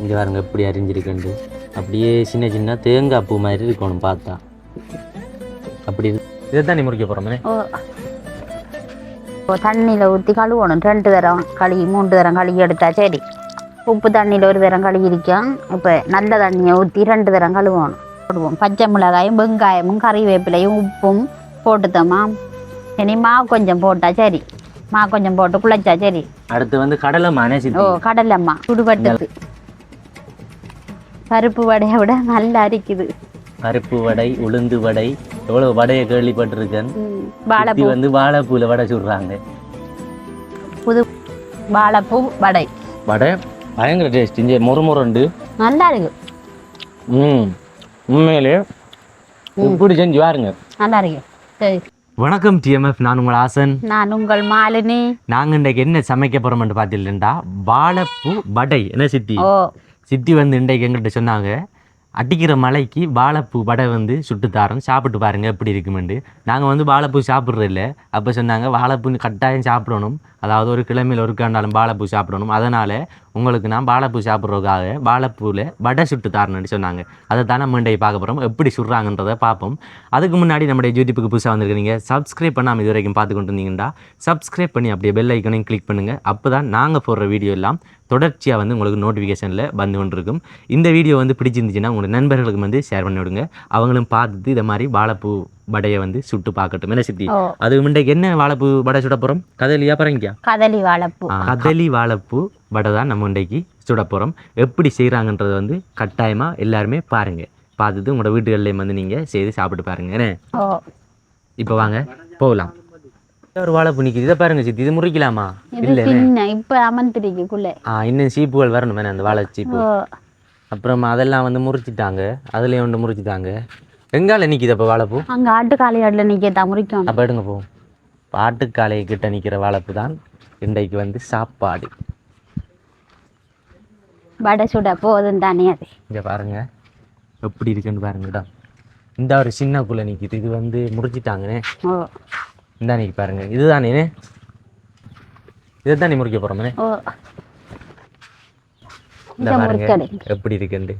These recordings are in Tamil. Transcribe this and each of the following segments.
இங்கே பாருங்க எப்படி அரிஞ்சிருக்குண்டு அப்படியே சின்ன சின்ன தேங்காய் பூ மாதிரி இருக்கணும் பார்த்தா. அப்படி இதை தான் நீ முறிக்க போகிறோமே தண்ணியில் ஊற்றி கழுவணும். ரெண்டு தரம் கழுவி மூன்று தரம் கழுவி எடுத்தா சரி. உப்பு தண்ணியில் ஒரு தரம் கழுவி இருக்கும் இப்போ நல்ல தண்ணியை ஊற்றி ரெண்டு தரம் கழுவணும். போடுவோம். பச்சை மிளகாயும் வெங்காயமும் கறிவேப்பிலையும் உப்பும் போட்டுத்தோமா. இனி மா கொஞ்சம் போட்டா சரி. மா கொஞ்சம் போட்டு குழைச்சா சரி. அடுத்து வந்து கடலை மனை ஓ கடலம்மா சுடுபட்டுது பருப்பு வடையை விட நல்லா அரிக்குது. பருப்பு வடை உளுந்து வடை எவ்வளோ வடையை கேள்விப்பட்டிருக்கேன். வாழைப்பூ. வந்து வாழைப்பூவில் வடை சுடுறாங்க. புது வாழைப்பூ வடை. வடை பயங்கர டேஸ்ட் இங்கே முறு முரண்டு நல்லா இருக்கு. ம் உண்மையிலே இப்படி செஞ்சு பாருங்க. நல்லா இருக்கு. சரி. வணக்கம் டிஎம்எஃப் நான் உங்கள் ஆசன். நான் உங்கள் மாலினி. நாங்கள் இன்றைக்கு என்ன சமைக்க போகிறோம்னு பார்த்தீங்கன்னா வாழைப்பூ வடை. என்ன சித்தி? ஓ சித்தி வந்து இன்றைக்கு எங்கிட்ட சொன்னாங்க அடிக்கிற மலைக்கு வாழைப்பூ வடை வந்து சுட்டு தாரோம் சாப்பிட்டு பாருங்கள் எப்படி இருக்குமெண்டு நாங்கள் வந்து வாழைப்பூ சாப்பிட்றது இல்லை அப்போ சொன்னாங்க வாழைப்பூ கட்டாயம் சாப்பிடணும். அதாவது ஒரு கிழமையில் ஒரு வாழைப்பூ சாப்பிடணும். அதனால் உங்களுக்கு நான் வாழைப்பூ சாப்பிட்றதுக்காக வாழைப்பூவில் வடை சுட்டு தாரணும்னு சொன்னாங்க. அதை தான் நம்ம பார்க்க போகிறோம் எப்படி சுடுறாங்கன்றதை பார்ப்போம். அதுக்கு முன்னாடி நம்முடைய யூடியூப்புக்கு புதுசாக வந்திருக்கீங்க சப்ஸ்கிரைப் பண்ணாமல் இது வரைக்கும் பார்த்து கொண்டு இருந்தீங்கன்னா சப்ஸ்கிரைப் பண்ணி அப்படியே பெல் ஐக்கனையும் கிளிக் பண்ணுங்கள் அப்போ தான் நாங்கள் போடுற வீடியோ எல்லாம் தொடர்ச்சியாக வந்து உங்களுக்கு நோட்டிஃபிகேஷனில் வந்து கொண்டிருக்கும். இந்த வீடியோ வந்து பிடிச்சிருந்துச்சுன்னா உங்களோட நண்பர்களுக்கு வந்து ஷேர் பண்ணி விடுங்க. அவங்களும் பார்த்துட்டு இதை மாதிரி வாழைப்பூ வடையை வந்து சுட்டு பார்க்கட்டும். என்ன சித்தி? அது இன்றைக்கு என்ன வாழைப்பூ வடை சுட போகிறோம் கதலியா பரங்கியா? கதலி வாழைப்பூ. கதலி வாழைப்பூ வடை தான் நம்ம இன்றைக்கு சுட போகிறோம் எப்படி செய்கிறாங்கன்றதை வந்து கட்டாயமாக எல்லாருமே பாருங்கள் பார்த்துட்டு உங்களோட வீட்டுகள்லேயும் வந்து நீங்கள் செய்து சாப்பிட்டு பாருங்க. என்ன? இப்போ வாங்க போகலாம். ஒரு வாழைப்பூ நிற்கிது இதை பாருங்க சித்தி இது முறிக்கலாமா? இல்லை இப்போ அமர்ந்திருக்குள்ள ஆ இன்னும் சீப்புகள் வரணும் அந்த வாழை சீப்பு அப்புறம் அதெல்லாம் வந்து முறிச்சிட்டாங்க. அதுலேயும் ஒன்று முறிச்சிட்டாங்க. எங்கால நிற்கிது அப்போ வாழைப்பூ? அங்கே ஆட்டுக்காலையாடில் நிற்கத்தான் முறிக்கணும் அப்போ எடுங்க போ. பாட்டுக்காலை கிட்ட நிற்கிற வாழைப்பூ தான் இன்றைக்கு வந்து சாப்பாடு. வடை சுட போதும் தானே அது. இங்கே பாருங்க. எப்படி இருக்குன்னு பாருங்கடா இந்த ஒரு சின்ன குள்ள நிற்கிது இது வந்து முறிச்சிட்டாங்கண்ணே ஓ. இந்த நிற்கி பாருங்க இதுதானே? இதை தான் நீ முறிக்க போகிறோமே ஓ. இந்த பாருங்க எப்படி இருக்குண்டு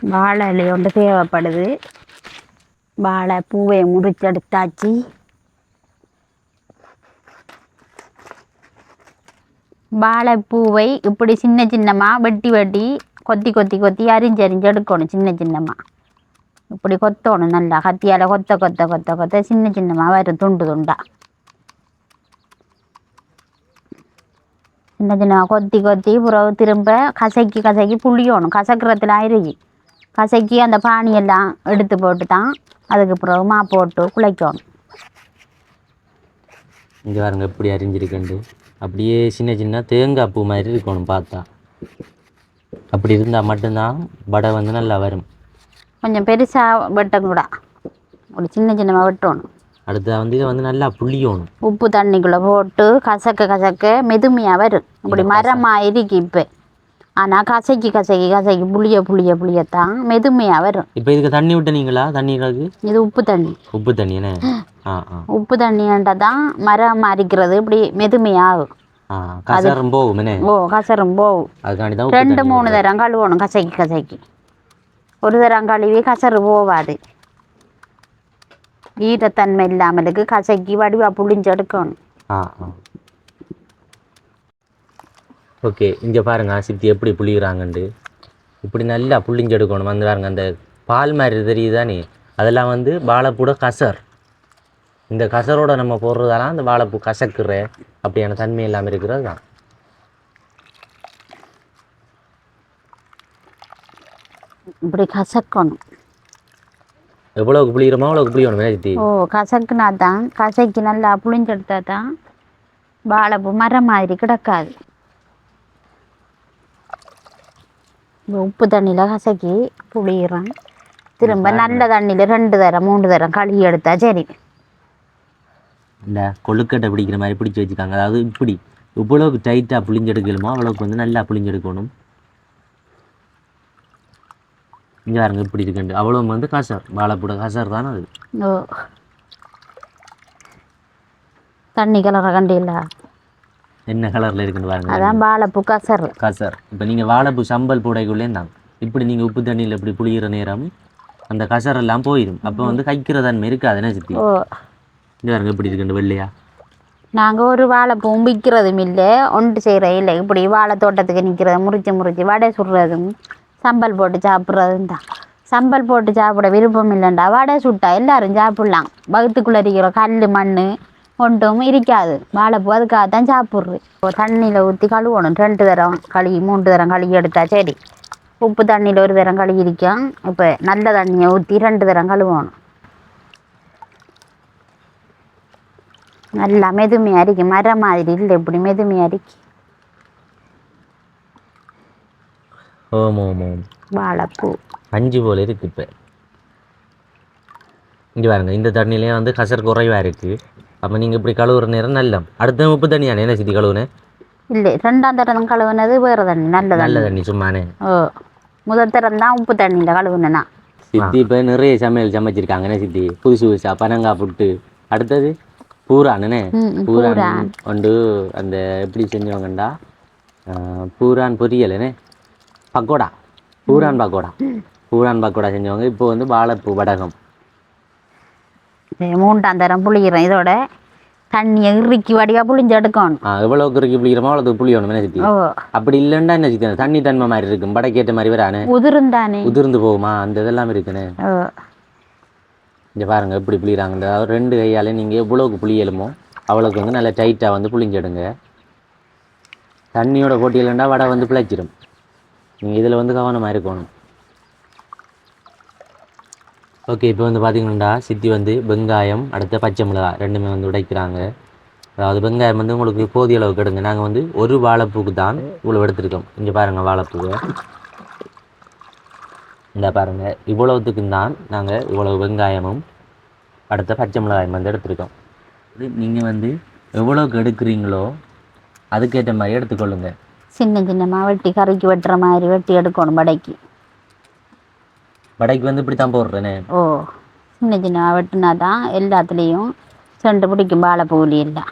வாழை இலை ஒன்று தேவைப்படுது. வாழை பூவை முறிச்செடுத்தாச்சு வாழைப்பூவை இப்படி சின்ன சின்னமாக வெட்டி வெட்டி கொத்தி கொத்தி கொத்தி அரிஞ்சு அரிஞ்சு எடுக்கணும் சின்ன சின்னமாக இப்படி கொத்தணும் நல்லா. கத்தியால் கொத்த கொத்த கொத்த கொத்த சின்ன சின்னமாக வரும் துண்டு துண்டா. சின்ன சின்னமாக கொத்தி கொத்தி பிறகு திரும்ப கசக்கி கசக்கி புளியணும். கசக்கிறதுல அருகி. கசக்கி அந்த பானியெல்லாம் எடுத்து போட்டு தான் அதுக்கு பிறகு மா போட்டு குழைக்கணும். இங்கே பாருங்க எப்படி அரிஞ்சிருக்குண்டு அப்படியே சின்ன சின்ன தேங்காய் பூ மாதிரி இருக்கணும் பார்த்தா. அப்படி இருந்தால் மட்டும்தான் வடை வந்து நல்லா வரும். கொஞ்சம் பெருசாக வெட்டக்கூடா. ஒரு சின்ன சின்னமாக வெட்டணும். அடுத்தது வந்து இதை வந்து நல்லா புளியணும். உப்பு தண்ணிக்குள்ளே போட்டு கசக்க கசக்க மெதுமையாக வரும். இப்படி மரமாக இருக்கு இப்போ. ஆனால் கசக்கி கசக்கி கசக்கி புளிய புளிய புளியத்தான் மெதுமையாக வரும். இப்போ இதுக்கு தண்ணி விட்டனீங்களா? தண்ணி இது உப்பு தண்ணி. உப்பு தண்ணி என்ன ஆ ஆ. உப்பு தண்ணியாண்டா தான் மரம் அரிக்கிறது இப்படி மெதுமையாகும் கசரம் போகும் ஓ கசரும் போகும். ரெண்டு மூணு தரம் கழுவணும் கசக்கி கசக்கி. ஒரு தரம் கழுவி கசரு போவாது. ஈரத்தன்மை இல்லாமலுக்கு கசக்கி வடிவா புளிஞ்சு எடுக்கணும். ஆ ஆ. ஓகே இங்கே பாருங்க சித்தி எப்படி புளிகிறாங்கண்டு இப்படி நல்லா புளிஞ்சு எடுக்கணும் வந்து பாருங்க அந்த பால் மாதிரி தெரியுதானே? அதெல்லாம் வந்து வாழைப்பூட கசர். இந்த கசரோட நம்ம போடுறதெல்லாம் அந்த வாழைப்பூ கசக்குற அப்படியான தன்மை இல்லாமல் இருக்கிறது தான். இப்படி கசக்கணும். எவ்வளோக்கு புளிகிறோமோ அவ்வளோக்கு புளியணும் சித்தி ஓ கசக்குனா தான் கசக்கி நல்லா புளிஞ்செடுத்தா தான் வாழைப்பூ மரம் மாதிரி கிடக்காது இந்த உப்பு தண்ணியில் கசக்கி புளியிறேன். திரும்ப நல்ல தண்ணியில் ரெண்டு தரம் மூணு தரம் கழுவி எடுத்தா சரி. இந்த கொழுக்கட்டை பிடிக்கிற மாதிரி பிடிச்சி வச்சுக்காங்க. அதாவது இப்படி இவ்வளோக்கு டைட்டாக புளிஞ்செடுக்கலுமோ அவ்வளோக்கு வந்து நல்லா புளிஞ்செடுக்கணும். இங்கே பாருங்க இப்படி இருக்குண்டு அவ்வளோ வந்து கசர். வாழைப்பூட கசர் தானே அது. தண்ணி கலர கண்டியில் என்ன கலரில் இருக்குன்னு பாருங்க அதான் வாழைப்பூ கசர். கசர். இப்போ நீங்கள் வாழைப்பூ சம்பல் போடைக்குள்ளே தான். இப்படி நீங்கள் உப்பு தண்ணியில் இப்படி புளிகிற நேரம் அந்த கசர் எல்லாம் போயிடும் அப்போ வந்து கைக்கிற தன்மை இருக்காது என்ன சித்தி? இந்த பாருங்க எப்படி இருக்குன்னு வெள்ளையா? நாங்கள் ஒரு வாழைப்பூவும் விற்கிறதும் இல்லை. ஒன்று செய்கிற இல்லை. இப்படி வாழை தோட்டத்துக்கு நிற்கிறது முறிச்சு முறிச்சு வடை சுடுறதும் சம்பல் போட்டு சாப்பிட்றதும் தான். சம்பல் போட்டு சாப்பிட விருப்பம் இல்லைண்டா. வடை சுட்டா எல்லாரும் சாப்பிட்லாம். வகுத்துக்குள்ளே இருக்கிற கல் மண் ஒன்றும் இருக்காது வாழைப்பூ அதுக்காக தான் சாப்பிட்றது இப்போ தண்ணியில் ஊற்றி கழுவணும் ரெண்டு தரம் கழுவி மூன்று தரம் கழுவி எடுத்தா சரி உப்பு தண்ணியில் ஒரு தரம் கழுவி இருக்கும் இப்போ நல்ல தண்ணியை ஊற்றி ரெண்டு தரம் கழுவணும் நல்லா மெதுமையாக இருக்கு மரம் மாதிரி இல்லை இப்படி மெதுமையாக இருக்கு வாழைப்பூ பஞ்சு போல இருக்கு இப்போ இங்கே பாருங்க இந்த தண்ணியிலே வந்து கசர் குறைவாக இருக்குது அப்போ நீங்கள் இப்படி கழுவுற நேரம் நல்லம் அடுத்த உப்பு தண்ணியானே என்ன சித்தி கழுவுனேன் இல்லை ரெண்டாம் தரம் கழுவுனது வேறு தண்ணி நல்ல தண்ணி நல்ல தண்ணி சும்மானே ஓ முதல் தரம் தான் உப்பு தண்ணியில் கழுவுனேண்ணா சித்தி இப்போ நிறைய சமையல் சமைச்சிருக்காங்க என்ன சித்தி புதுசு புதுசா பனங்காய் புட்டு அடுத்தது பூரானே ம், ம், பூரான் ஒன்று அந்த எப்படி செஞ்சவங்கண்டா பூரான் பொரியலனே பக்கோடா பூரான் பக்கோடா பூரான் பக்கோடா செஞ்சவங்க இப்போ வந்து வாழைப்பூ வடகம் மூன்றாம் தரம் புளிக்கிறேன் இதோட தண்ணியை இறுக்கி வடியாக புளிஞ்சு எடுக்கணும். ஆ எவ்வளோ குறுக்கி புளிக்கிறோமோ அவ்வளோ புளியணும் என்ன சித்தி? அப்படி இல்லைன்னா என்ன சித்தி? தண்ணி தன்மை மாதிரி இருக்கும் படைக்கேற்ற மாதிரி வரானே. உதிருந்தானே. உதிர்ந்து போகுமா? அந்த இதெல்லாம் இருக்குண்ணே ஓ இங்கே பாருங்க எப்படி புளிகிறாங்க அதாவது ரெண்டு கையாலே நீங்கள் எவ்வளோக்கு புளியலுமோ அவ்வளோக்கு வந்து நல்லா டைட்டாக வந்து புளிஞ்செடுங்க. தண்ணியோட போட்டியிலண்டா வடை வந்து பிழைச்சிடும் நீங்கள் இதில் வந்து கவனமாக இருக்கணும். ஓகே இப்போ வந்து பார்த்தீங்கன்னா சித்தி வந்து வெங்காயம் அடுத்த பச்சை மிளகா ரெண்டுமே வந்து உடைக்கிறாங்க. அதாவது வெங்காயம் வந்து உங்களுக்கு போதிய அளவுக்கு எடுங்க. நாங்கள் வந்து ஒரு வாழைப்பூக்கு தான் இவ்வளோ எடுத்திருக்கோம். இங்கே பாருங்கள் வாழைப்பூவை. இந்த பாருங்கள் இவ்வளவுத்துக்கும் தான் நாங்கள் இவ்வளவு வெங்காயமும் அடுத்த பச்சை மிளகாயம் வந்து எடுத்திருக்கோம். இது நீங்கள் வந்து எவ்வளோக்கு எடுக்கிறீங்களோ அதுக்கேற்ற மாதிரி எடுத்துக்கொள்ளுங்க. சின்ன சின்னமாக வெட்டி கறிக்கு வெட்டுற மாதிரி வெட்டி எடுக்கணும் வடைக்கு. வடைக்கு வந்து இப்படி தான் போடுறேனே. ஓ சின்ன சின்னமாக வெட்டினா தான் எல்லாத்துலேயும் செண்டு பிடிக்கும் வாழைப்பூலி எல்லாம்.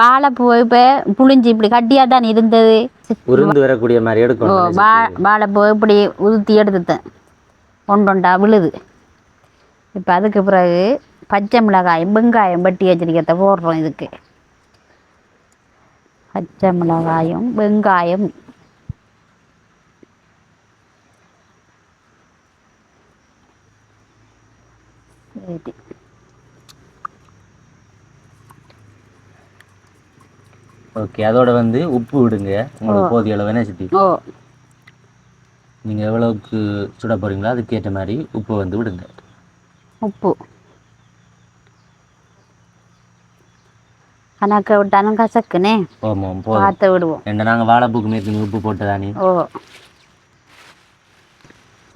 வாழைப்பூ இப்போ புளிஞ்சு இப்படி கட்டியாக தான் இருந்தது. உருந்து வரக்கூடிய மாதிரி ஓ எடுக்கணும் வாழைப்பூ இப்படி உதுத்தி எடுத்துட்டேன். ஒன்றொண்டா விழுது. இப்போ அதுக்கு பிறகு பச்சை மிளகாயம் வெங்காயம் வெட்டி வச்சிருக்கிறத போடுறோம் இதுக்கு. பச்சை மிளகாயம் வெங்காயம் சரி ஓகே அதோட வந்து உப்பு விடுங்க. உங்களுக்கு போதிய அளவு என்ன சித்தி நீங்கள் எவ்வளவுக்கு சுட போகிறீங்களோ அதுக்கேற்ற மாதிரி உப்பு வந்து விடுங்க. உப்பு. கணக்க விட்டாலும் கசக்குனே. பார்த்து விடுவோம். ரெண்டு நாங்கள் வாழைப்பூக்கு மேற்கு உப்பு போட்டதானே. ஓ.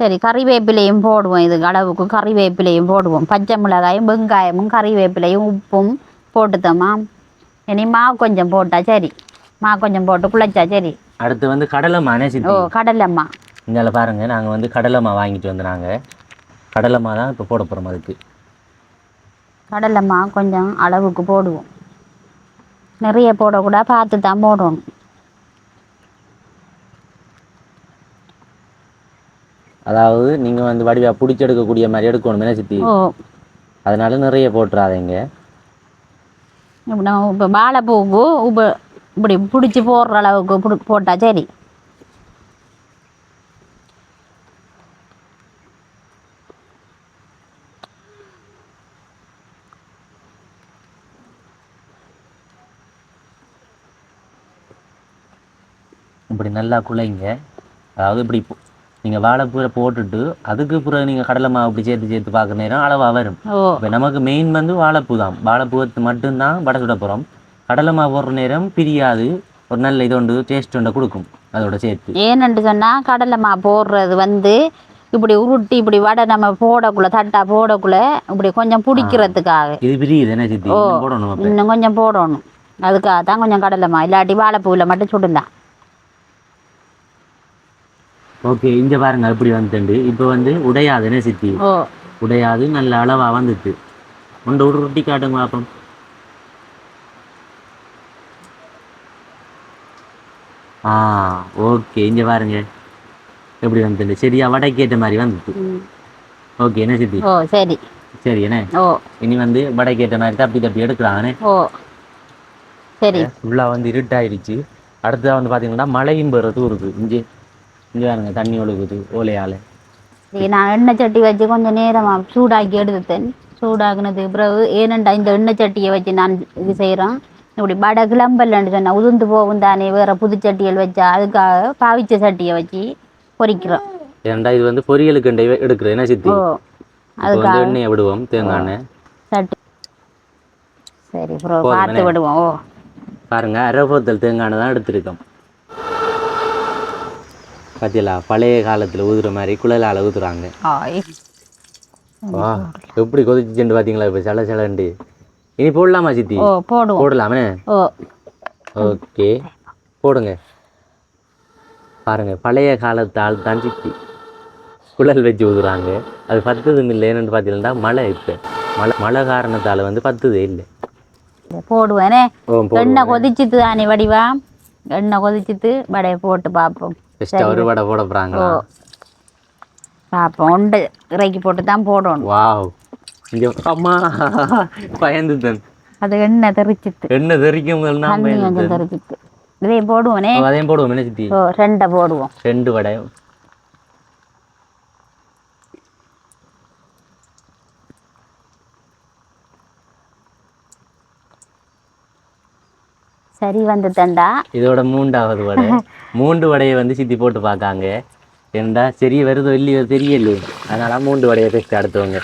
சரி கறிவேப்பிலையும் போடுவோம். இது அளவுக்கு கறிவேப்பிலையும் போடுவோம். பச்சை மிளகாயும் வெங்காயமும் கறிவேப்பிலையும் உப்பும் போட்டுத்தோமா இனி மா கொஞ்சம் போட்டா சரி. மா கொஞ்சம் போட்டு குழைச்சா சரி. அடுத்து வந்து கடலை மானே ஓ கடலைம்மா. இங்கே பாருங்க நாங்கள் வந்து கடலைமா வாங்கிட்டு வந்து நாங்கள் கடலைமா தான் இப்போ போட போகிறோம் அதுக்கு. கடலைம்மா கொஞ்சம் அளவுக்கு போடுவோம். நிறைய போடக்கூடாது பார்த்து தான் போடணும். அதாவது நீங்கள் வந்து வடிவா பிடிச்சி எடுக்கக்கூடிய மாதிரி எடுக்கணும் என்ன சித்தி? அதனால நிறைய போட்டுறாதீங்க. இப்ப நம்ம இப்போ வாழைப்பூவுக்கு உப்பு இப்படி பிடிச்சி போடுற அளவுக்கு புடி போட்டா சரி. இப்படி நல்லா குழைங்க. அதாவது இப்படி நீங்கள் வாழைப்பூரை போட்டுட்டு அதுக்கு பிறகு நீங்கள் கடலை மாவு இப்படி சேர்த்து சேர்த்து பார்க்குற நேரம் அளவாக வரும். இப்போ நமக்கு மெயின் வந்து வாழைப்பூ தான். வாழைப்பூ மட்டும்தான் வடை சுட போகிறோம் கடலை மாவு போடுற நேரம் பிரியாது. ஒரு நல்ல இது ஒன்று டேஸ்ட் ஒன்று கொடுக்கும் அதோட சேர்த்து. ஏன்னு சொன்னால் கடலைமா போடுறது வந்து இப்படி உருட்டி இப்படி வடை நம்ம போடக்குள்ள தட்டா போடக்குள்ள இப்படி கொஞ்சம் பிடிக்கிறதுக்காக. இது பிரியுது என்ன சித்தி? போடணும் இன்னும் கொஞ்சம் போடணும். அதுக்காக தான் கொஞ்சம் கடலைமா இல்லாட்டி வாழைப்பூவில் மட்டும் சுடலாம் ஓகே இங்க பாருங்க அப்படி வந்துட்டு. இப்ப வந்து உடையாதுன்னு சித்தி? உடையாது நல்ல அளவா வந்துட்டு. உண்டை உருட்டி காட்டுங்க பாப்போம். ஆ ஓகே இங்க பாருங்க. எப்படி வந்துட்டு? சரியா வடைக்கு வடைக்கேற்ற மாதிரி வந்துட்டு. ஓகே என்ன சித்தி? ஓ சரி. சரி என்ன? ஓ. இனி வந்து வடைக்கு வடைக்கேற்ற மாதிரி தப்பி தப்பி எடுக்கிறாங்கண்ணே ஓ. சரி. ஃபுல்லாக வந்து இருட்டாயிடுச்சு. அடுத்ததாக வந்து பாத்தீங்கன்னா மழையும் பெற தூருது இங்கே. இங்கே பாருங்க தண்ணி ஒழுகுது ஓலையால். நான் எண்ணெய் சட்டி வச்சு கொஞ்சம் நேரமா சூடாக்கி எடுத்துட்டேன். சூடாக்குனதுக்கு பிறகு ஏனண்டா இந்த எண்ணெய் சட்டியை வச்சு நான் இது செய்கிறோம் இப்படி வடை கிளம்பலன்னு சொன்னா உதிர்ந்து போகும் தானே வேற புதுச்சட்டிகள் வச்சா அதுக்காக பாவிச்ச சட்டியை வச்சு பொரிக்கிறோம் ஏன்டா இது வந்து பொரியலுக்கு எடுக்கிறேன் என்ன சித்தி? வந்து எண்ணெயை விடுவோம் தேங்காய் சட்டி. சரி போதும் பார்த்து? விடுவோம் ஓ. பாருங்க அரை போத்தல் தேங்காய் தான் எடுத்திருக்கோம். பார்த்தீங்களா பழைய காலத்தில் ஊதுற மாதிரி குழலால் ஊதுறாங்க. வா எப்படி கொதிச்சுட்டு பார்த்தீங்களா இப்போ? சல சலண்டு இனி போடலாமா சித்தி? போடலாமே? ஓகே. போடுங்க. பாருங்க பழைய காலத்தால் தான் சித்தி குழல் வச்சு ஊதுறாங்க. அது பத்துதும் இல்லை என்னன்னு பார்த்தீங்கன்னா மழை இப்போ. மழை மழை காரணத்தால் வந்து பத்துதே இல்லை. போடுவேனே. எண்ணெய் கொதிச்சுட்டு தானே வடிவா? எண்ணெய் கொதிச்சுட்டு வடையை போட்டு பார்ப்போம். ஃபஸ்ட்டு ஒரு வடை போட போகிறாங்களா பார்ப்போம் உண்டு. இறக்கி போட்டு தான் போடணும். வாவ். இங்கே அம்மா பயந்துட்டேன். அது எண்ணெய் தெறிச்சிட்டு. என்ன தெரிக்கும் நான் தண்ணி கொஞ்சம் பயந்துட்டேன். தெறிச்சிட்டு. இதே போடுவோனே அதையும் போடுவோம் என்ன சித்தி? ஓ ரெண்டை போடுவோம். ரெண்டு வடை. சரி வந்து தண்டா இதோட மூன்றாவது வடை. மூன்று வடையை வந்து சித்தி போட்டு பார்க்காங்க. ஏன்டா சரி வருதோ இல்லையோ தெரியலையே. அதனால மூன்று வடையை டெஸ்ட் அடுத்தவங்க.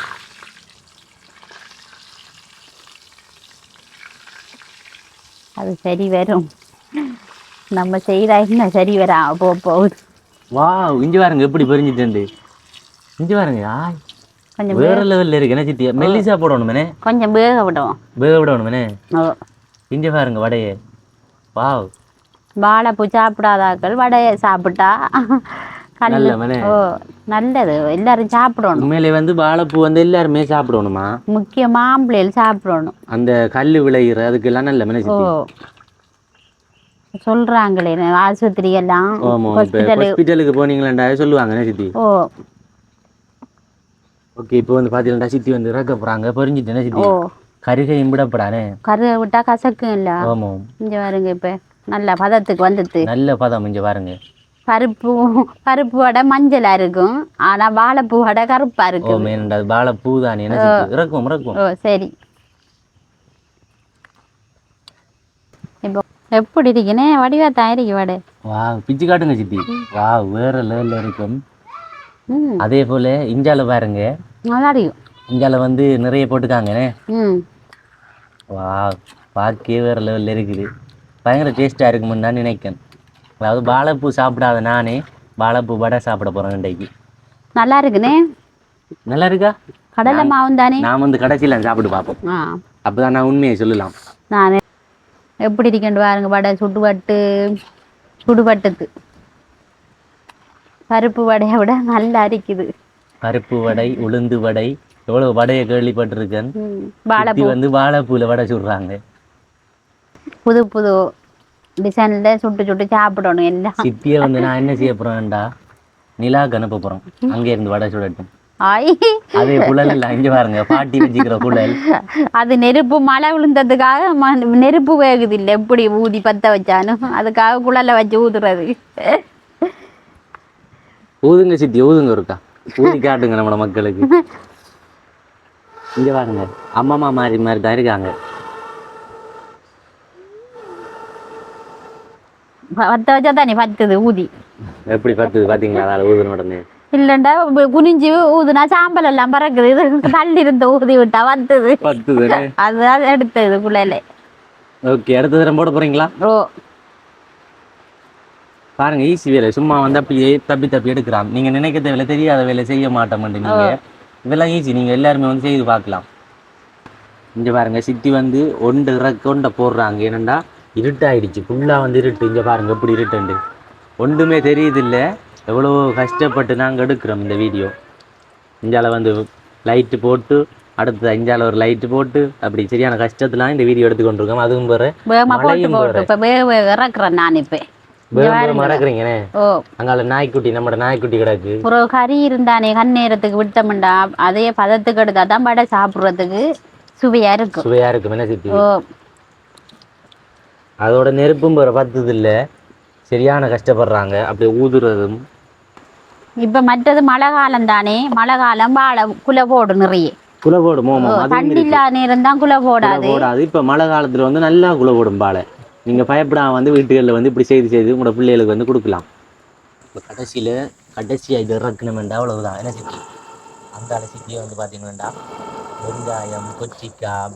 அது சரி வரும். நம்ம செய்தா என்ன சரி வரா? போ போகுது வா இஞ்சி பாருங்க எப்படி பொரிஞ்சிட்டு இஞ்சி பாருங்க ஆய். கொஞ்சம் வேற லெவல்ல இருக்கு. என்ன சித்தி? மெல்லிசா போடணுமே கொஞ்சம் வேக விடுவோம். வேக விடணுமே இஞ்சி பாருங்க வடையை. வாவ். வாழைப்பூ சாப்பிடாதாக்கள் வடையை சாப்பிட்டா. ஓ நல்லது. எல்லாரும் சாப்பிடணும். உண்மையிலே வந்து வாழைப்பூ வந்து எல்லாருமே சாப்பிடணுமா? முக்கியமா ஆம்பளைகள் சாப்பிடணும். அந்த கல் விளையிற அதுக்கெல்லாம் நல்ல மனசு ஓ. சொல்றாங்களே ஆஸ்பத்திரி எல்லாம். ஹாஸ்பிட்டலுக்கு போனீங்களாண்டா சொல்லுவாங்க சித்தி. ஓ. ஓகே இப்போ வந்து பார்த்தீங்கன்னா சித்தி வந்து இறக்க போகிறாங்க பொறிஞ்சிட்டு என்ன சித்தி. ஓ. கருகை இம்பிடப்படானே? கரு விட்டா கசக்கும் இல்ல ஆமாம் இங்க பாருங்க இப்ப. நல்ல பதத்துக்கு வந்துட்டு. நல்ல பதம் இங்கே பாருங்க. பருப்பு பருப்பு வடை மஞ்சளா இருக்கும். ஆனா வாழைப்பூ வடை கருப்பா ஓ இருக்கு மேனண்டா அது வாழை பூதானே என்ன சித்தி? இறக்கும் இறக்கும். ஓ சரி. இப்போ எப்படி இருக்குனே? வடிவா தான் இருக்கு வடை. வா பிச்சு காட்டுங்க சித்தி. வா வேற லெவலில் இருக்கும். ம். அதே போல் இஞ்சால பாருங்க. நல்லா இருக்கும். இஞ்சால வந்து நிறைய போட்டுக்காங்கண்ணே ம். வா பார்க்கவே வேற லெவலில் இருக்குது. பயங்கர டேஸ்ட்டாக இருக்குமுன்னு தான் நினைக்கிறேன். அதாவது வாழைப்பூ சாப்பிடாத நானே வாழைப்பூ வடை சாப்பிட போகிறேன் இன்றைக்கு. நல்லா இருக்குனே? நல்லா இருக்கா? கடலை மாவும் தானே? நான் வந்து கடைசியில் சாப்பிட்டு பார்ப்போம். ஆ. அப்போ தான் நான் உண்மையை சொல்லலாம். நான் எப்படி இருக்கேன் பாருங்க வடை சுடுபட்டு சுடுபட்டுது பருப்பு வடையை விட நல்லா இருக்குது. பருப்பு வடை உளுந்து வடை எவ்வளோ வடையை கேள்விப்பட்டிருக்கேன். வாழைப்பூ. வந்து வாழைப்பூவில் வடை சுடுறாங்க. புது புது டிசைனில் சுட்டு சுட்டு சாப்பிடணும் எல்லாம். சித்தியை வந்து நான் என்ன செய்ய போகிறேன்டா நிலாக்கு அனுப்ப போகிறோம் அங்கே இருந்து வடை சுடட்டும். அதே குழல் இல்லை இங்கே பாருங்க பாட்டி வச்சுக்கிற குழல் அது நெருப்பு மழை விழுந்ததுக்காக நெருப்பு வேகுது இல்லை எப்படி ஊதி பற்ற வச்சாலும். அதுக்காக குழலை வச்சு ஊதுறது. ஊதுங்க சித்தி ஊதுங்க இருக்கா ஊதி காட்டுங்க நம்மள மக்களுக்கு. இங்க பாருங்க அம்மாமா மாதிரி மாதிரி தான் இருக்காங்க. பற்ற வச்சா தானே பத்துது ஊதி. எப்படி பத்துது பாத்தீங்களா? அதால ஊதுன உடனே. இல்லைண்டா குனிஞ்சு ஊதுனா சாம்பல் எல்லாம் பறக்குது. இது தள்ளி இருந்து ஊதி விட்டா வத்துது பத்துது அதுதான் எடுத்தது குழலை ஓகே அடுத்த தரம் போட போறீங்களா? ஓ. பாருங்க ஈஸி வேலை. சும்மா வந்து அப்படியே தப்பி தப்பி எடுக்கிறான். நீங்க நினைக்க தேவையில்ல தெரியாத வேலை செய்ய மாட்டோம் நீங்க. இதெல்லாம் ஈஸி நீங்க எல்லாருமே வந்து செய்து பார்க்கலாம். இங்க பாருங்க சித்தி வந்து ஒன்று இறக்கொண்ட போடுறாங்க. ஏனண்டா இருட்டாயிடுச்சு. ஃபுல்லா வந்து இருட்டு. இங்க பாருங்க எப்படி இருட்டுண்டு. ஒன்றுமே தெரியுது இல்ல எவ்வளோ கஷ்டப்பட்டு நாங்க எடுக்கிறோம் இந்த வீடியோ இஞ்சால வந்து லைட்டு போட்டு அடுத்து இஞ்சால ஒரு லைட்டு போட்டு அப்படி சரியான கஷ்டத்துல இந்த வீடியோ எடுத்து கொண்டிருக்கோம் அதுவும் வேற மழையும் வேக இறக்குறேன் நான் இப்போ. அங்கால நாய்க்குட்டி நம்மட நாய்க்குட்டி கிடக்கு. ஒரு கறி இருந்தானே கண் நேரத்துக்கு விட்டோம்டா அதே பதத்துக்கு எடுத்தா தான் சாப்பிட்றதுக்கு சுவையா இருக்கும். சுவையா இருக்கும் என்ன சித்தி? ஓ. அதோட நெருப்பும் பத்துது இல்ல சரியான கஷ்டப்படுறாங்க. அப்படியே ஊதுறதும். இப்ப மற்றது மழை காலம் தானே? மழை காலம் வாழை குலை போடும் நிறைய. குலை போடும் தண்ணி. இல்லாத நேரம் தான் குலை போடாது. போடாது. இப்ப மழை காலத்துல வந்து நல்லா குலை போடும் பாலை நீங்க பயப்படாம வந்து வீட்டுகளில் வந்து இப்படி செய்து செய்து உங்களோட பிள்ளைகளுக்கு வந்து கொடுக்கலாம். இப்போ கடைசியில கடைசியா இது இறக்கணுமெண்டா அவ்வளவுதான். என்ன சித்தி? அந்த அலசிக்கு வந்து பார்த்தீங்கன்னா வெங்காயம் கொச்சிக்காய்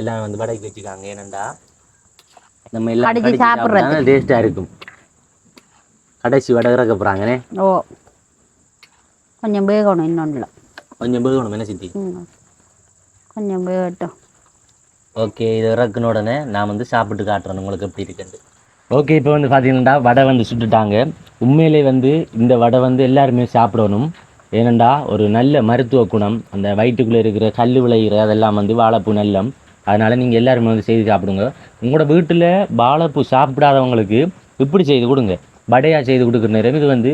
எல்லாம் வந்து வடைக்கு வச்சுக்காங்க. ஏனண்டா? நம்ம எல்லாம் சாப்பிடுறது. சாப்பிட்டா டேஸ்டா இருக்கும். கடைசி வடை இறக்க போறாங்கண்ணே ஓ. கொஞ்சம் வேகணும் இன்னொன்றுல கொஞ்சம் வேகணும் என்ன சித்தி. கொஞ்சம் வேகட்டும். ஓகே இது இறக்குன உடனே நான் வந்து சாப்பிட்டு காட்டுறேன். உங்களுக்கு எப்படி இருக்குன்னு ஓகே இப்போ வந்து பார்த்தீங்கன்னா வடை வந்து சுட்டுட்டாங்க. உண்மையிலே வந்து இந்த வடை வந்து எல்லாருமே சாப்பிடணும். ஏனண்டா ஒரு நல்ல மருத்துவ குணம். அந்த வயிற்றுக்குள்ளே இருக்கிற கல் விளைகிற அதெல்லாம் வந்து வாழைப்பூ நல்லம். அதனால் நீங்கள் எல்லாருமே வந்து செய்து சாப்பிடுங்க. உங்களோட வீட்டில் வாழைப்பூ சாப்பிடாதவங்களுக்கு இப்படி செய்து கொடுங்க. வடையாக செய்து கொடுக்குற நேரம் இது வந்து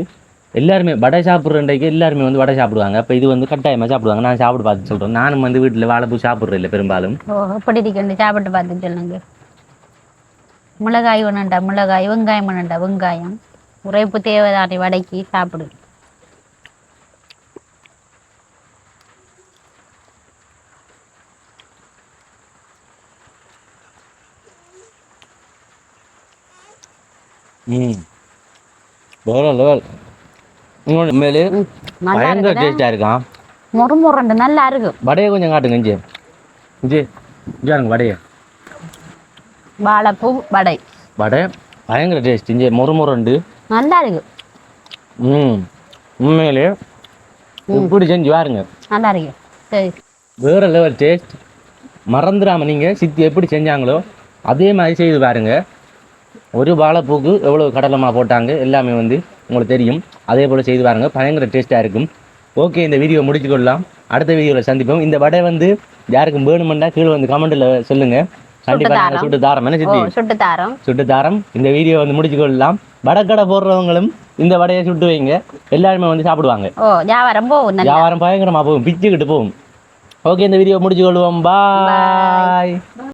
எல்லாருமே வடை சாப்பிட்றண்டைக்கு எல்லாருமே வந்து வடை சாப்பிடுவாங்க. அப்போ இது வந்து கட்டாயமாக சாப்பிடுவாங்க. நான் சாப்பிட்டு பார்த்து சொல்கிறேன் நானும் வந்து வீட்டில் வாழைப்பூ சாப்பிட்றேன் இல்லை பெரும்பாலும். ஓ எப்படி இருக்குன்னு சாப்பிட்டு பார்த்து சொல்லுங்க. மிளகாய் வேணுண்டா மிளகாய் வெங்காயம் வேணுண்டா வெங்காயம். உரைப்பு தேவைதானே வடைக்கு? சாப்பிடு. ம். லெவல். பயங்கர? டேஸ்டாக இருக்கான். முறுமுறுண்டு நல்லா இருக்கு வடையை கொஞ்சம் காட்டுங்க இஞ்சி. இஞ்சி இஞ்சி பாருங்க வடையை. வாழைப்பூ வடை. வடை பயங்கர டேஸ்ட் இஞ்சி மொறு மொரண்டு நல்லா இருக்கு ம் உண்மையிலே இப்படி செஞ்சு பாருங்க. நல்லா இருக்கு சரி. வேற லெவல் டேஸ்ட் மறந்துடாம நீங்கள் சித்தி எப்படி செஞ்சாங்களோ அதே மாதிரி செய்து பாருங்க. ஒரு வாழைப்பூக்கு எவ்வளோ கடலமா போட்டாங்க? எல்லாமே வந்து உங்களுக்கு தெரியும். அதே போல் செய்து பாருங்க. பயங்கர டேஸ்ட்டாக இருக்கும். ஓகே இந்த வீடியோ முடிச்சுக்கொள்ளலாம் அடுத்த வீடியோவில் சந்திப்போம். இந்த வடை வந்து யாருக்கும் வேணுமெண்டா கீழே வந்து கமெண்ட்டில் சொல்லுங்க. கண்டிப்பாக சுட்டு தாரம். என்ன சித்தி? சுட்டு தாரோம் சுட்டு தாரம். இந்த வீடியோ வந்து முடிச்சுக்கொள்ளலாம் வடக்கடை போடுறவங்களும் இந்த வடையை சுட்டு வைங்க. எல்லாருமே வந்து சாப்பிடுவாங்க. வியாபாரம் போகும் வியாபாரம் பயங்கரமாக போகும். பிச்சுக்கிட்டு போகும். ஓகே இந்த வீடியோ முடிச்சு கொள்வோம் பாய்